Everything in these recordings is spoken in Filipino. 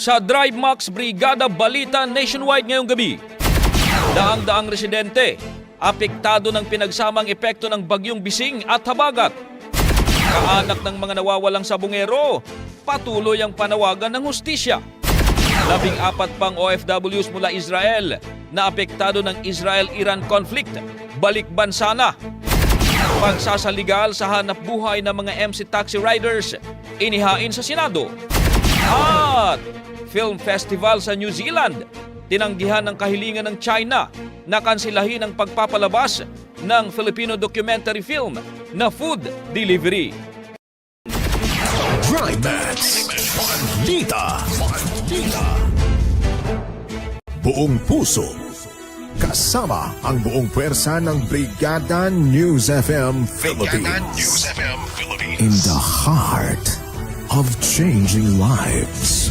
Sa Drive Max Brigada Balita Nationwide ngayong gabi. Daang-daang residente, apektado ng pinagsamang epekto ng bagyong bising at habagat. Kaanak ng mga nawawalang sabungero, patuloy ang panawagan ng hustisya. Labing apat pang OFWs mula Israel na apektado ng Israel-Iran conflict, balik bansa na. Pagsasaligal sa hanap buhay ng mga MC taxi riders, inihain sa Senado. At Film Festival sa New Zealand, tinanggihan ng kahilingan ng China na kansilahin ang pagpapalabas ng Filipino documentary film na Food Delivery. Buong puso. Kasama ang buong pwersa ng Brigada News FM Philippines. In the heart of changing lives.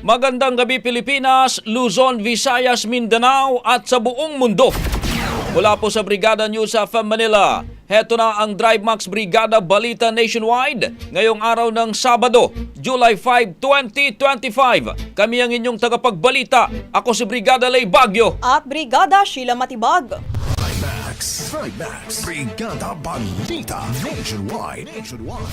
Magandang gabi Pilipinas, Luzon, Visayas, Mindanao at sa buong mundo. Mula po sa Brigada News of Manila, heto na ang Drive Max Brigada Balita Nationwide ngayong araw ng Sabado, July 5, 2025. Kami ang inyong tagapagbalita. Ako si Brigada Lay Bagyo. at Brigada Sheila Matibag. Max. Thrive Max. Brigada Balita Nationwide. Nationwide.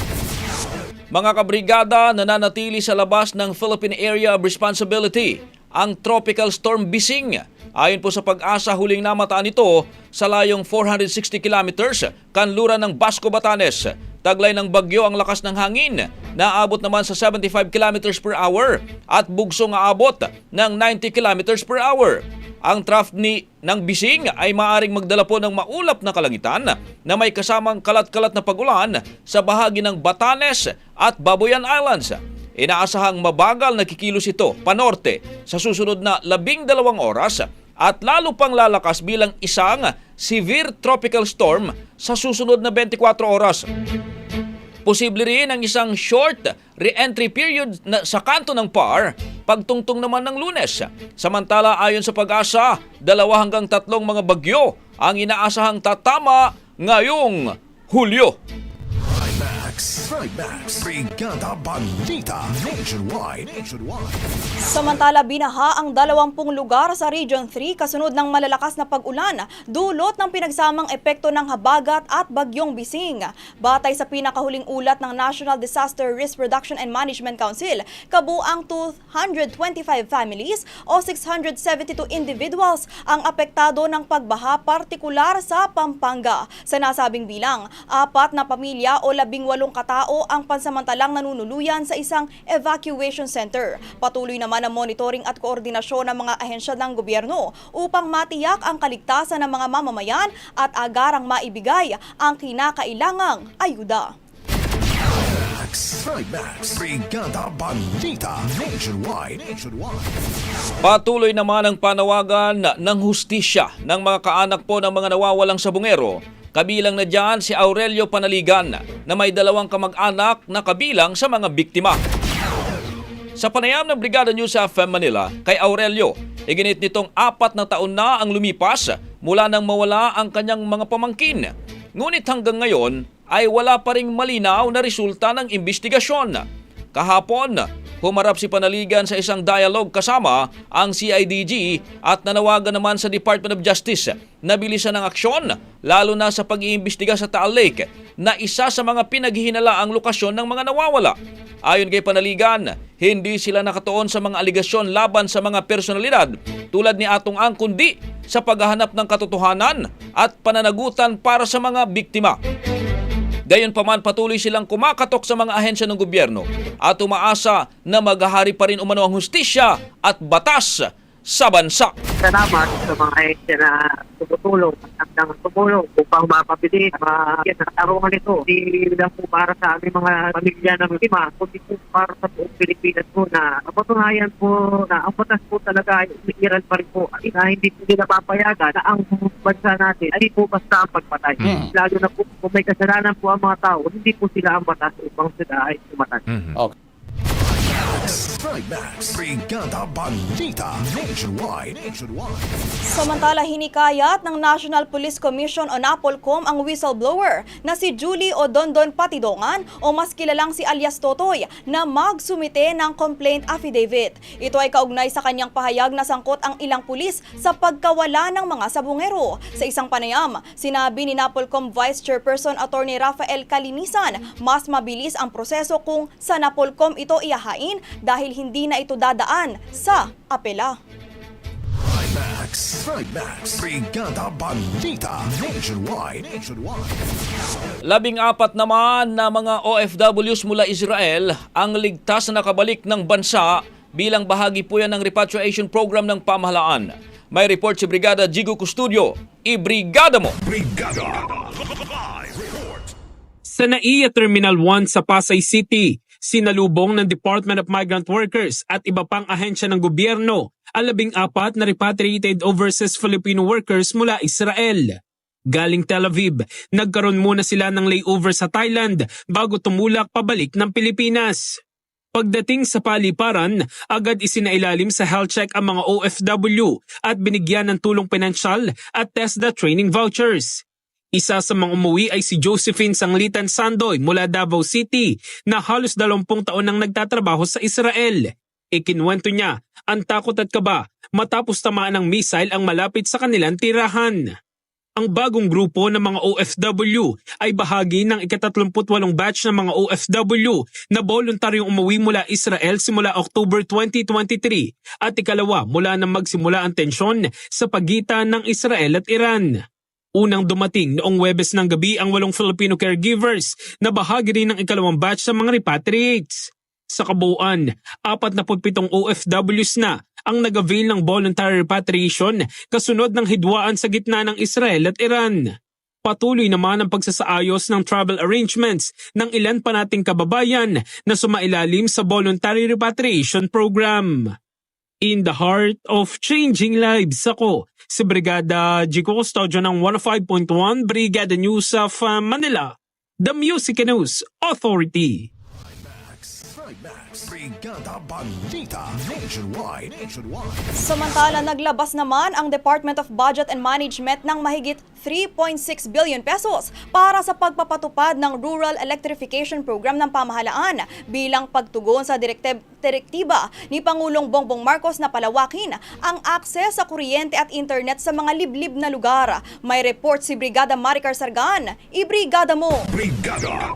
Mga kabrigada, nananatili sa labas ng Philippine Area of Responsibility ang Tropical Storm Bising. Ayon po sa pag-asa, huling namataan ito sa layong 460 kilometers kanluran ng Basco, Batanes. Taglay ng bagyo ang lakas ng hangin, naabot naman sa 75 kilometers per hour at bugsong aabot ng 90 kilometers per hour. Ang trough ni ng bising ay maaring magdala po ng maulap na kalangitan na may kasamang kalat-kalat na pagulan sa bahagi ng Batanes at Babuyan Islands. Inaasahang mabagal na kikilos ito panorte sa susunod na labing dalawang oras at lalo pang lalakas bilang isang severe tropical storm sa susunod na 24 oras. Posible rin ang isang short re-entry period na sa kanto ng PAR pagtungtong naman ng lunes. Samantala ayon sa pag-asa, dalawa hanggang tatlong mga bagyo ang inaasahang tatama ngayong Hulyo. Max. Trimax. Brigada Balita. Nationwide. Nationwide. Samantala, binaha ang 20 lugar sa Region 3 kasunod ng malalakas na pag-ulan, dulot ng pinagsamang epekto ng habagat at bagyong bising. Batay sa pinakahuling ulat ng National Disaster Risk Reduction and Management Council, kabuang 225 families o 672 individuals ang apektado ng pagbaha partikular sa Pampanga. Sa nasabing bilang, apat na pamilya o labing walong katao ang pansamantalang nanunuluyan sa isang evacuation center. Patuloy naman ang monitoring at koordinasyon ng mga ahensya ng gobyerno upang matiyak ang kaligtasan ng mga mamamayan at agarang maibigay ang kinakailangang ayuda. Max. Trimax. Brigada Balita. Nationwide. Nationwide. Patuloy naman ang panawagan ng hustisya ng mga kaanak po ng mga nawawalang sabungero. Kabilang na dyan si Aurelio Panaligan na may dalawang kamag-anak na kabilang sa mga biktima. Sa panayam ng Brigada News FM Manila, kay Aurelio, iginit nitong apat na taon na ang lumipas mula nang mawala ang kanyang mga pamangkin. Ngunit hanggang ngayon ay wala pa ring malinaw na resulta ng investigasyon. Kahapon, humarap si Panaligan sa isang dialogue kasama ang CIDG at nanawagan naman sa Department of Justice na bilisan ng aksyon lalo na sa pag-iimbestiga sa Taal Lake na isa sa mga pinaghihinala ang lokasyon ng mga nawawala. Ayon kay Panaligan, hindi sila nakatuon sa mga aligasyon laban sa mga personalidad tulad ni Atong Ang kundi sa paghahanap ng katotohanan at pananagutan para sa mga biktima. Gayunpaman patuloy silang kumakatok sa mga ahensya ng gobyerno at umaasa na maghahari pa rin umano ang hustisya at batas sa bansa. salamat sa mga ahensya na tumutulong at hanggang tumulong upang mapabilis ang uh, katarungan nito. Hindi lang po para sa aming mga pamilya ng lima, kundi po para sa buong Pilipinas po na mapatunayan po na ang batas po talaga ay umiiral pa rin po at na hindi po nila papayagan na ang bansa natin ay hindi po basta ang pagpatay. Lalo na po kung may kasalanan po ang mga tao, hindi po sila ang batas upang sila ay tumatay. Trimax. Brigada Balita. Nationwide. Nationwide. Samantala, hinikayat ng National Police Commission o NAPOLCOM ang whistleblower na si Julie Odondon Patidongan o mas kilalang si alias Totoy na magsumite ng complaint affidavit. Ito ay kaugnay sa kanyang pahayag na sangkot ang ilang pulis sa pagkawala ng mga sabungero. Sa isang panayam, sinabi ni NAPOLCOM Vice Chairperson Attorney Rafael Kalinisan, mas mabilis ang proseso kung sa NAPOLCOM ito iyahain dahil hindi na ito dadaan sa apela. Trimax. Trimax. Brigada Balita. Nationwide. Nationwide. Labing apat naman na mga OFWs mula Israel ang ligtas na nakabalik ng bansa bilang bahagi po yan ng repatriation program ng pamahalaan. May report si Brigada Jigo Custodio. Ibrigada mo! Brigada. Sa NAIA Terminal 1 sa Pasay City, sinalubong ng Department of Migrant Workers at iba pang ahensya ng gobyerno ang labing apat na repatriated overseas Filipino workers mula Israel. Galing Tel Aviv, nagkaroon muna sila ng layover sa Thailand bago tumulak pabalik ng Pilipinas. Pagdating sa paliparan, agad isinailalim sa health check ang mga OFW at binigyan ng tulong pinansyal at TESDA training vouchers. Isa sa mga umuwi ay si Josephine Sanglitan Sandoy mula Davao City na halos 20 taon nang nagtatrabaho sa Israel. Ikinwento niya ang takot at kaba matapos tamaan ng missile ang malapit sa kanilang tirahan. Ang bagong grupo ng mga OFW ay bahagi ng ikatatlumputwalong batch ng mga OFW na voluntaryong umuwi mula Israel simula October 2023 at ikalawa mula nang magsimula ang tensyon sa pagitan ng Israel at Iran. Unang dumating noong Webes ng gabi ang walong Filipino caregivers na bahagi rin ng ikalawang batch sa mga repatriates. Sa kabuuan, 47 OFWs na ang nag-avail ng voluntary repatriation kasunod ng hidwaan sa gitna ng Israel at Iran. Patuloy naman ang pagsasaayos ng travel arrangements ng ilan pa nating kababayan na sumailalim sa voluntary repatriation program. In the heart of changing lives ako, si Brigada Jico Custodio ng 105.1 Brigada News of uh, Manila, the Music News Authority. Trimax. Brigada Balita. Nationwide. Nationwide. Samantala, naglabas naman ang Department of Budget and Management ng mahigit 3.6 billion pesos para sa pagpapatupad ng Rural Electrification Program ng pamahalaan bilang pagtugon sa direktib- direktiba ni Pangulong Bongbong Marcos na palawakin ang akses sa kuryente at internet sa mga liblib na lugar. May report si Brigada Maricar Sargan. Ibrigada mo! Brigada.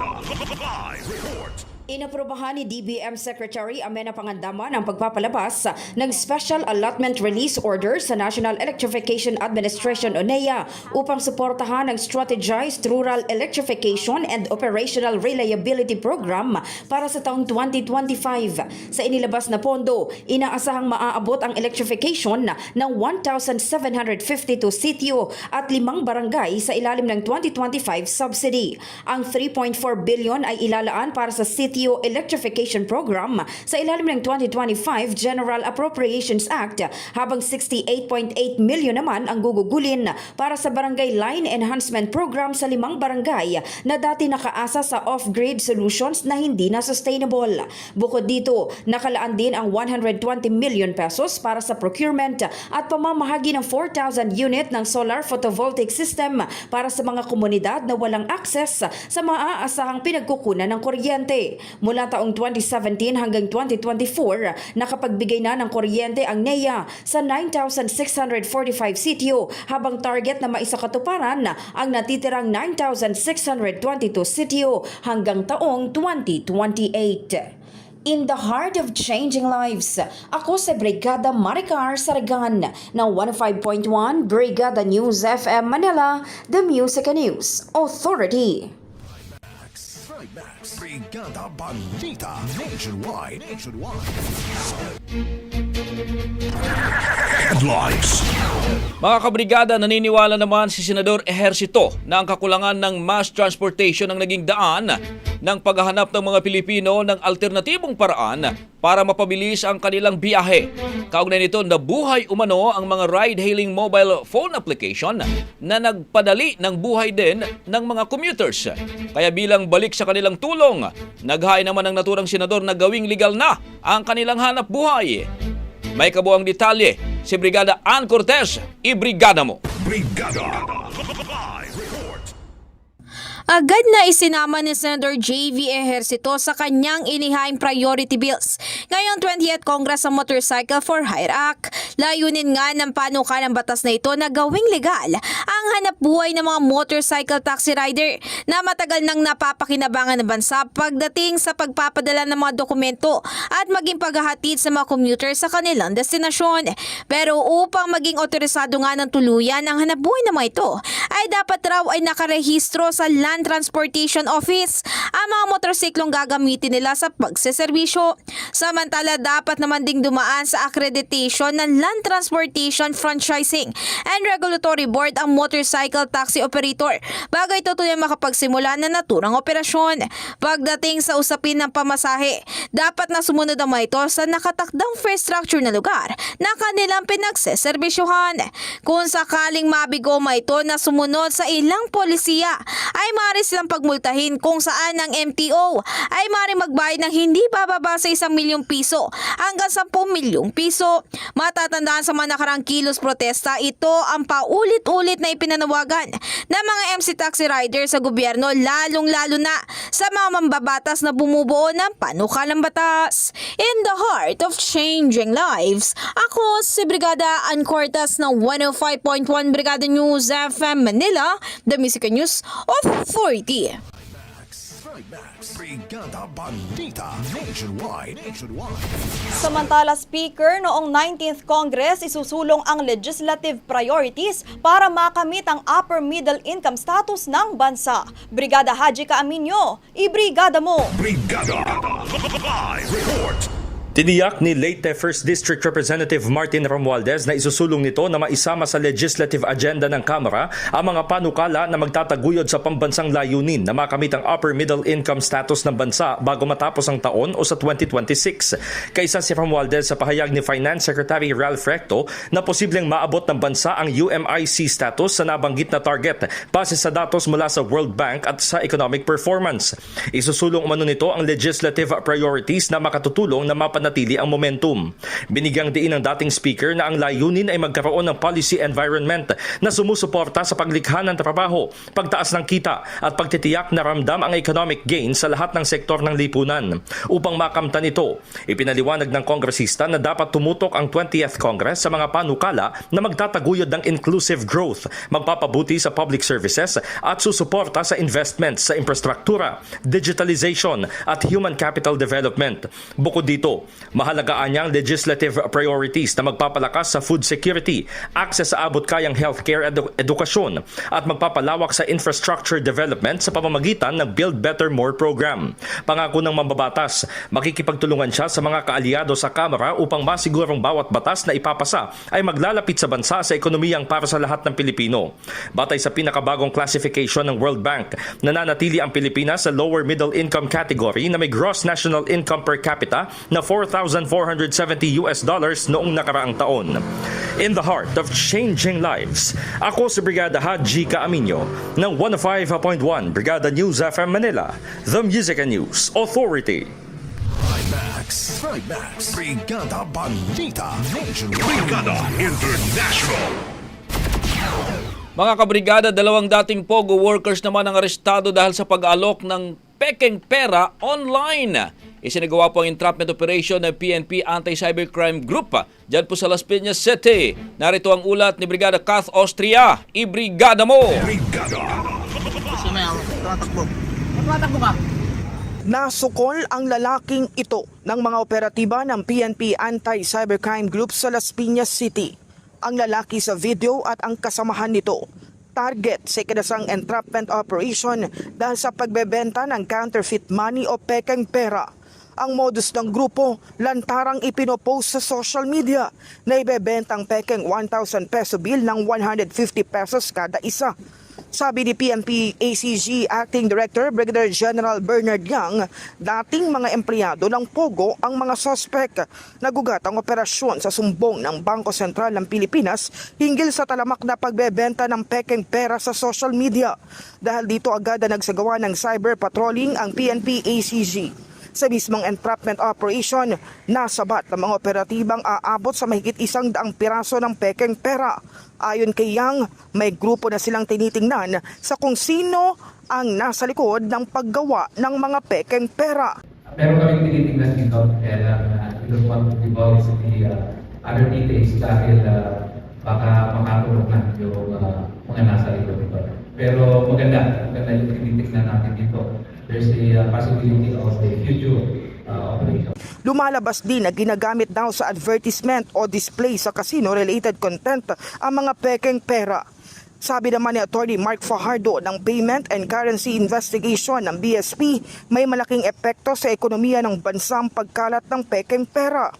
Live report. Inaprobahan ni DBM Secretary Amena Pangandaman ang pagpapalabas ng Special Allotment Release Order sa National Electrification Administration o NEA upang suportahan ang Strategized Rural Electrification and Operational Reliability Program para sa taong 2025. Sa inilabas na pondo, inaasahang maaabot ang electrification ng 1,752 sitio at limang barangay sa ilalim ng 2025 subsidy. Ang 3.4 billion ay ilalaan para sa Sitio Electrification Program sa ilalim ng 2025 General Appropriations Act habang 68.8 million naman ang gugugulin para sa Barangay Line Enhancement Program sa limang barangay na dati nakaasa sa off-grid solutions na hindi na sustainable. Bukod dito, nakalaan din ang 120 million pesos para sa procurement at pamamahagi ng 4,000 unit ng solar photovoltaic system para sa mga komunidad na walang access sa maaasahang pinagkukunan ng kuryente. Mula taong 2017 hanggang 2024, nakapagbigay na ng kuryente ang NEA sa 9,645 sitio habang target na maisakatuparan ang natitirang 9,622 sitio hanggang taong 2028. In the heart of changing lives, ako sa Brigada Maricar Saragan ng 105.1 Brigada News FM Manila, the Music News Authority. Trimax. Brigada Balita. Nationwide. Nationwide. Headlines. Mga kabrigada, naniniwala naman si Senador Ejercito na ang kakulangan ng mass transportation ang naging daan ng paghahanap ng mga Pilipino ng alternatibong paraan para mapabilis ang kanilang biyahe. Kaugnay nito, nabuhay umano ang mga ride-hailing mobile phone application na nagpadali ng buhay din ng mga commuters. Kaya bilang balik sa kanilang tulong, naghain naman ng naturang senador na gawing legal na ang kanilang hanap buhay. May kabuang detalye si Brigada Ann Cortez. Ibrigada mo! Brigada. Agad na isinama ni Senator J.V. Ejercito sa kanyang inihaing priority bills. Ngayong 20th Congress sa Motorcycle for Hire Act. Layunin nga ng panukalang batas na ito na gawing legal ang hanap buhay ng mga motorcycle taxi rider na matagal nang napapakinabangan ng bansa pagdating sa pagpapadala ng mga dokumento at maging paghahatid sa mga commuter sa kanilang destinasyon. Pero upang maging otorisado nga ng tuluyan ang hanap buhay ng mga ito, ay dapat raw ay nakarehistro sa Land Transportation Office ang mga motorsiklong gagamitin nila sa pagseserbisyo. Samantala, dapat naman ding dumaan sa accreditation ng Land Transportation Franchising and Regulatory Board ang motorcycle taxi operator bago ito tulad makapagsimula na naturang operasyon. Pagdating sa usapin ng pamasahe, dapat na sumunod mga ito sa nakatakdang fare structure na lugar na kanilang pinagseserbisyuhan. Kung sakaling mabigo mga ito na sumunod sa ilang polisiya, ay maaari silang pagmultahin kung saan ang MTO ay maaari magbayad ng hindi bababa sa isang milyong piso hanggang 10 milyong piso. Matatandaan sa mga nakarang kilos protesta, ito ang paulit-ulit na ipinanawagan ng mga MC taxi riders sa gobyerno lalong-lalo na sa mga mambabatas na bumubuo ng panukalang batas. In the heart of changing lives, ako si Brigada Ann Cortas ng 105.1 Brigada News FM Manila, the Music News Authority. Trimax. Brigada Balita. Nationwide. Nationwide. Samantala, Speaker, noong 19th Congress, isusulong ang legislative priorities para makamit ang upper middle income status ng bansa. Brigada Haji Kaaminyo, ibrigada mo! Brigada. Live report. Tiniyak ni late 1st District Representative Martin Romualdez na isusulong nito na maisama sa legislative agenda ng Kamara ang mga panukala na magtataguyod sa pambansang layunin na makamit ang upper middle income status ng bansa bago matapos ang taon o sa 2026. Kaisa si Romualdez sa pahayag ni Finance Secretary Ralph Recto na posibleng maabot ng bansa ang UMIC status sa nabanggit na target base sa datos mula sa World Bank at sa economic performance. Isusulong umano nito ang legislative priorities na makatutulong na mapanatili ang momentum. Binigyang diin ng dating speaker na ang layunin ay magkaroon ng policy environment na sumusuporta sa paglikha ng trabaho, pagtaas ng kita at pagtitiyak na ramdam ang economic gain sa lahat ng sektor ng lipunan. Upang makamtan ito, ipinaliwanag ng kongresista na dapat tumutok ang 20th Congress sa mga panukala na magtataguyod ng inclusive growth, magpapabuti sa public services at susuporta sa investments sa infrastruktura, digitalization at human capital development. Bukod dito, mahalagaan niya ang legislative priorities na magpapalakas sa food security, access sa abot kayang healthcare edu- edukasyon at magpapalawak sa infrastructure development sa pamamagitan ng Build Better More program. Pangako ng mambabatas, makikipagtulungan siya sa mga kaalyado sa Kamara upang masigurong bawat batas na ipapasa ay maglalapit sa bansa sa ekonomiyang para sa lahat ng Pilipino. Batay sa pinakabagong classification ng World Bank, nananatili ang Pilipinas sa lower middle income category na may gross national income per capita na 4,470 US dollars noong nakaraang taon. In the heart of changing lives, ako si Brigada Haji Kaaminyo ng 105.1 Brigada News FM Manila, the Music and News Authority. Trimax. Trimax. Brigada Balita. Brigada International. Mga kabrigada, dalawang dating POGO workers naman ang arestado dahil sa pag-alok ng pekeng pera online. Isinagawa po ang entrapment operation ng PNP Anti-Cybercrime Group dyan po sa Las Piñas City. Narito ang ulat ni Brigada Kath Austria. Ibrigada mo! Nasukol ang lalaking ito ng mga operatiba ng PNP Anti-Cybercrime Group sa Las Piñas City. Ang lalaki sa video at ang kasamahan nito target sa ikinasang entrapment operation dahil sa pagbebenta ng counterfeit money o pekeng pera. Ang modus ng grupo, lantarang ipinopost sa social media na ibebenta ang pekeng 1,000 peso bill ng 150 pesos kada isa. Sabi ni PNP ACG Acting Director Brigadier General Bernard Yang, dating mga empleyado ng Pogo ang mga sospek. Nagugat ang operasyon sa sumbong ng Bangko Sentral ng Pilipinas hinggil sa talamak na pagbebenta ng pekeng pera sa social media. Dahil dito agad na nagsagawa ng cyber patrolling ang PNP ACG. Sa mismong entrapment operation, nasabat ng mga operatibang aabot sa mahigit isang daang piraso ng pekeng pera. Ayon kay Yang, may grupo na silang tinitingnan sa kung sino ang nasa likod ng paggawa ng mga pekeng pera. Meron kaming tinitingnan dito, kaya uh, we don't want to divulge the uh, other details dahil uh, baka makatulog na yung uh, mga nasa likod nito. Pero maganda, maganda yung tinitingnan natin dito. There's a uh, possibility of a future uh, operation. Lumalabas din na ginagamit daw sa advertisement o display sa casino-related content ang mga pekeng pera. Sabi naman ni Attorney Mark Fajardo ng Payment and Currency Investigation ng BSP, may malaking epekto sa ekonomiya ng bansa ang pagkalat ng pekeng pera.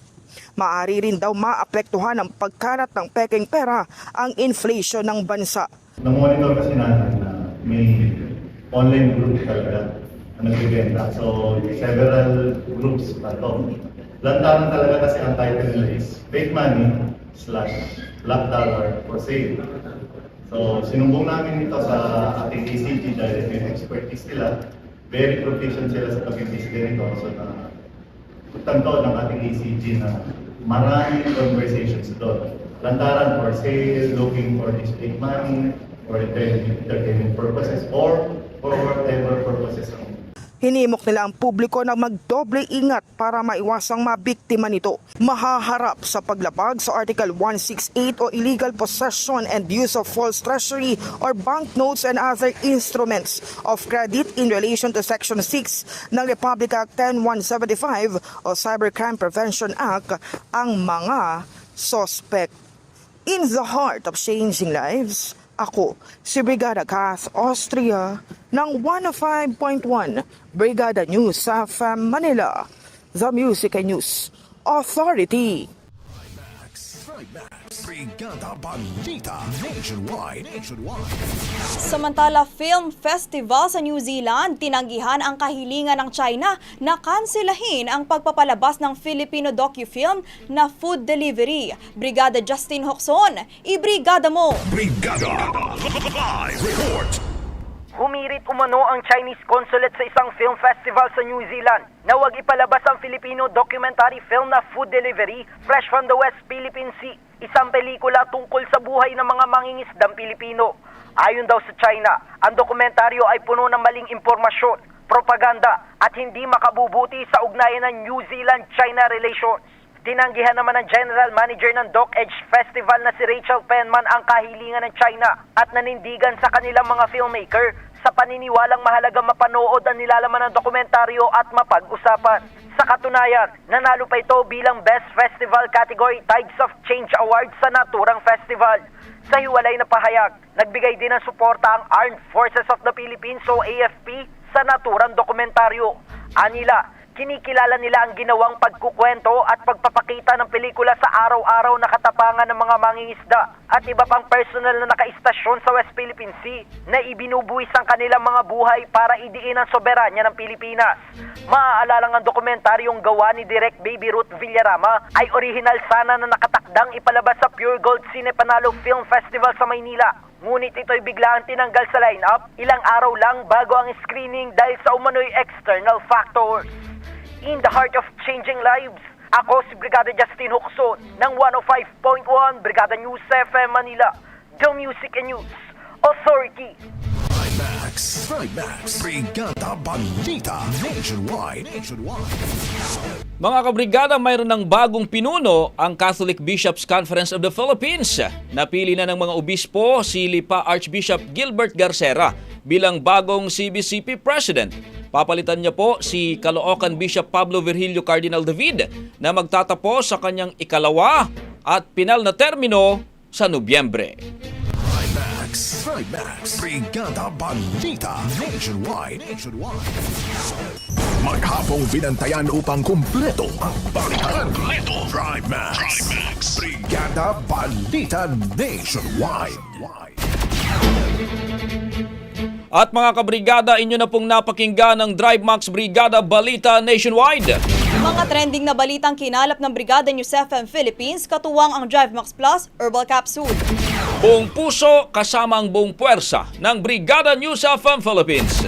Maari rin daw maapektuhan ng pagkalat ng pekeng pera ang inflation ng bansa. Na-monitor kasi natin na may online group talaga na nagbibenta. So, several groups na to. Lantaran talaga kasi ang title nila is fake money slash black dollar for sale. So, sinumbong namin ito sa ating ACG dahil may expertise sila. Very proficient sila sa pag-investigate nito. So, na tanto ng ating ACG na maraming conversations doon. Lantaran for sale, looking for this fake money, for entertainment purposes, or for whatever purposes. Hinimok nila ang publiko na magdoble ingat para maiwasang mabiktima nito. Mahaharap sa paglabag sa Article 168 o illegal possession and use of false treasury or banknotes and other instruments of credit in relation to Section 6 ng Republic Act 10175 o Cybercrime Prevention Act ang mga suspect. In the heart of changing lives, ako, si Brigada Kath Austria ng 105.1 Brigada News sa Manila, The Music and News Authority. Brigada Balita Nationwide. Nationwide. Samantala, Film Festival sa New Zealand tinanggihan ang kahilingan ng China na kanselahin ang pagpapalabas ng Filipino docu-film na Food Delivery. Brigada Justin Hoxon, ibrigada mo! Brigada Live Report. Humirit umano ang Chinese consulate sa isang film festival sa New Zealand na huwag ipalabas ang Filipino documentary film na Food Delivery Fresh from the West Philippine Sea. Isang pelikula tungkol sa buhay ng mga mangingisdang Pilipino. Ayon daw sa China, ang dokumentaryo ay puno ng maling impormasyon, propaganda at hindi makabubuti sa ugnayan ng New Zealand-China relations. Tinanggihan naman ng General Manager ng Doc Edge Festival na si Rachel Penman ang kahilingan ng China at nanindigan sa kanilang mga filmmaker sa paniniwalang mahalaga mapanood ang nilalaman ng dokumentaryo at mapag-usapan. Sa katunayan, nanalo pa ito bilang Best Festival category Tides of Change Award sa naturang festival. Sa hiwalay na pahayag, nagbigay din ng suporta ang Armed Forces of the Philippines o AFP sa naturang dokumentaryo. Anila, kinikilala nila ang ginawang pagkukwento at pagpapakita ng pelikula sa araw-araw na katapangan ng mga mangingisda at iba pang personal na nakaistasyon sa West Philippine Sea na ibinubuwis ang kanilang mga buhay para idiin ang soberanya ng Pilipinas. Maaalalang ang dokumentaryong gawa ni Direk Baby Ruth Villarama ay original sana na nakatakdang ipalabas sa Pure Gold Cine Panalo Film Festival sa Maynila. Ngunit ito'y biglang tinanggal sa lineup ilang araw lang bago ang screening dahil sa umano'y external factors. In the heart of changing lives, ako si Brigada Justin Huxon ng 105.1 Brigada News FM Manila, The Music and News Authority. Max. Max. Brigada Balita Nationwide. Nationwide. Mga kabrigada, mayroon ng bagong pinuno ang Catholic Bishops Conference of the Philippines. Napili na ng mga obispo si Lipa Archbishop Gilbert Garcera bilang bagong CBCP President. Papalitan niya po si Caloocan Bishop Pablo Virgilio Cardinal David na magtatapos sa kanyang ikalawa at pinal na termino sa Nobyembre. Max. Max. Brigada Balita Nationwide. Nationwide. Maghapong binantayan upang kumpleto ang balitan. Kumpleto. Drive Max. Drive Max. Brigada Balita Nationwide. At mga kabrigada, inyo na pong napakinggan ng Drive Max Brigada Balita Nationwide. Mga trending na balitang kinalap ng Brigada News FM Philippines, katuwang ang Drive Max Plus Herbal Capsule. Buong puso kasama ang buong puwersa ng Brigada News FM Philippines.